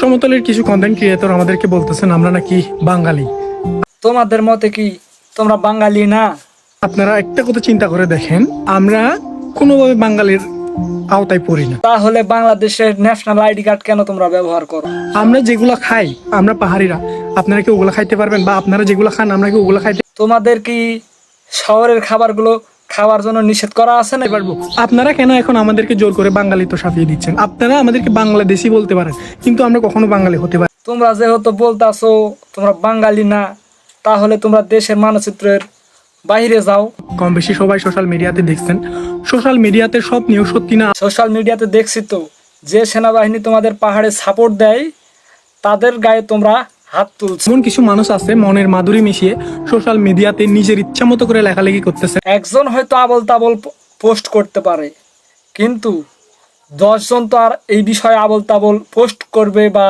সমতলের কিছু content creator আমাদেরকে বলতেছেন আমরা নাকি বাঙালি। তোমাদের মতে কি তোমরা বাঙালি না? আপনারা একটা কথা চিন্তা করে দেখেন আমরা কোনোভাবে বাঙালির আওতায় পড়ি না। তাহলে বাংলাদেশের ন্যাশনাল আইডি কার্ড কেন তোমরা ব্যবহার করো? আমরা যেগুলো খাই আমরা পাহাড়িরা আপনারা কি ওগুলো খাইতে পারবেন? বা আপনারা যেগুলো খান আমরা কি ওগুলো খাইতে তোমাদের কি শহরের খাবারগুলো খাওয়ার জন্য নিষেধ করা আছে না? পারব আপনারা কেন এখন আমাদেরকে জোর করে বাঙালি তো সাফিয়ে দিচ্ছেন? আপনারা আমাদেরকে বাংলাদেশি বলতে পারেন কিন্তু আমরা কখনো বাঙালি হতে পারি তোমরা যেহেতু বলতাছো তোমরা বাঙালি না তাহলে তোমরা দেশের মানচিত্রের বাইরে যাও। কম বেশি সবাই সোশ্যাল মিডিয়াতে দেখছেন। সোশ্যাল মিডিয়াতে সব নিউজ সত্যি না? সোশ্যাল মিডিয়াতে দেখছি তো যে সেনাবাহিনী তোমাদের পাহাড়ে সাপোর্ট দেয় তাদের গায়ে তোমরা হাত তুলছে। এমন কিছু মানুষ আছে মনের মাধুরী মিশিয়ে সোশ্যাল মিডিয়াতে নিজের ইচ্ছা মতো করে লেখালেখি করতেছে। একজন হয়তো আবল তাবল পোস্ট করতে পারে কিন্তু দশজন তো আর এই বিষয়ে আবল তাবল পোস্ট করবে বা